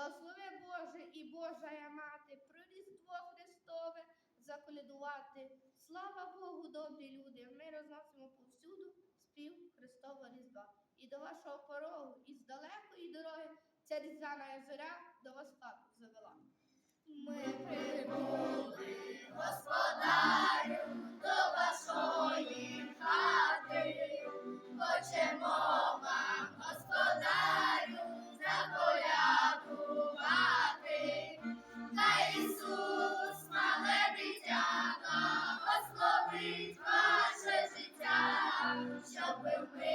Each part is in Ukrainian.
Благослови Боже і Божая мати, про Різдво Христове заколядувати. Слава Богу, добрі люди! Ми розносимо повсюду спів Христова Різдва. І до вашого порогу, і з далекої дороги, ця різдвяна зоря до вас папу завела. Ми прибули, життя, щоб ви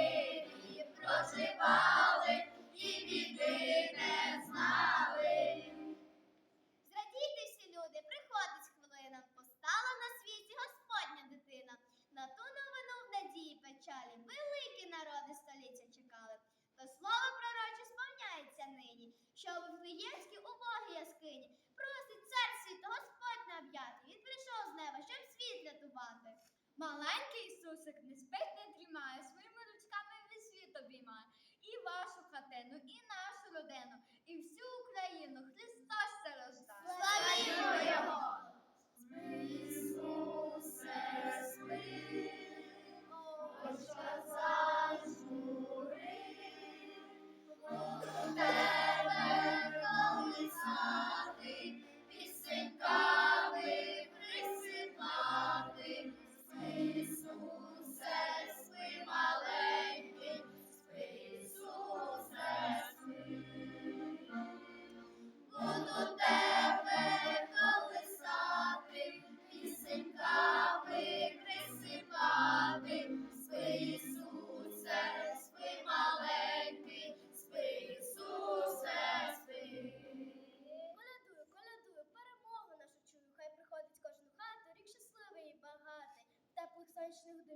Маленький Ісусик не спить, не дрімає, своїми ручками весь світ обіймає. І вашу хатину, і нашу родину,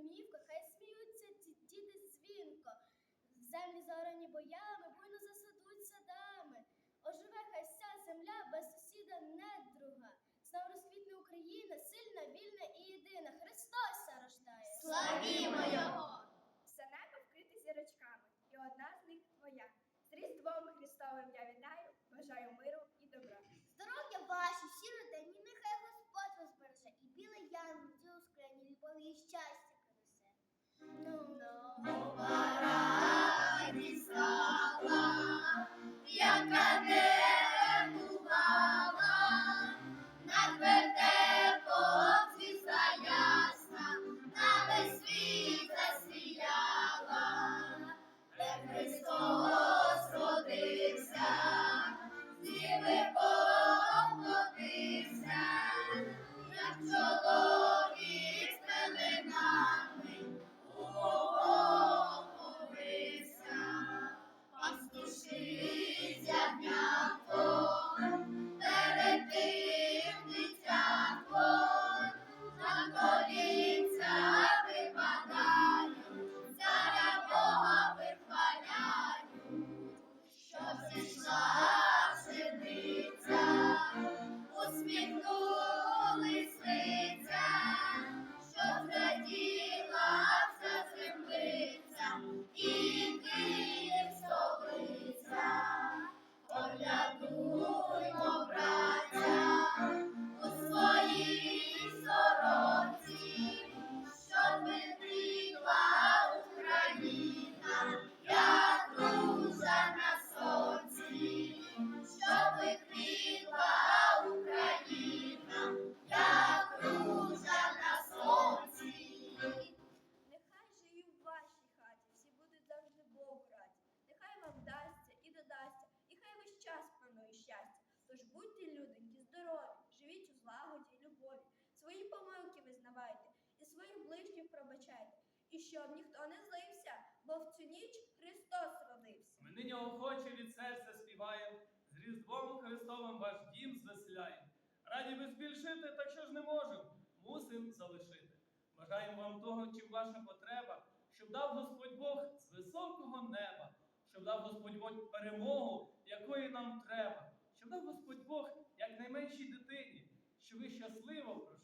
домівках, хай сміються ці діти дзвінко. Землі зорані боями, буйно засадуть садами. Оживе хай вся земля без сусіда недруга. Знов розквітне Україна, сильна, вільна і єдина. Христос рождає. Славімо Його! І щоб ніхто не злився, бо в цю ніч Христос родився. Ми нині охоче від серця співаємо, з Різдвом Христовим ваш дім звеселяємо. Раді би збільшити, так що ж не можемо, мусим залишити. Бажаємо вам того, чим ваша потреба, щоб дав Господь Бог з високого неба, щоб дав Господь Бог перемогу, якої нам треба, щоб дав Господь Бог як найменшій дитині, щоб ви щасливо прожили.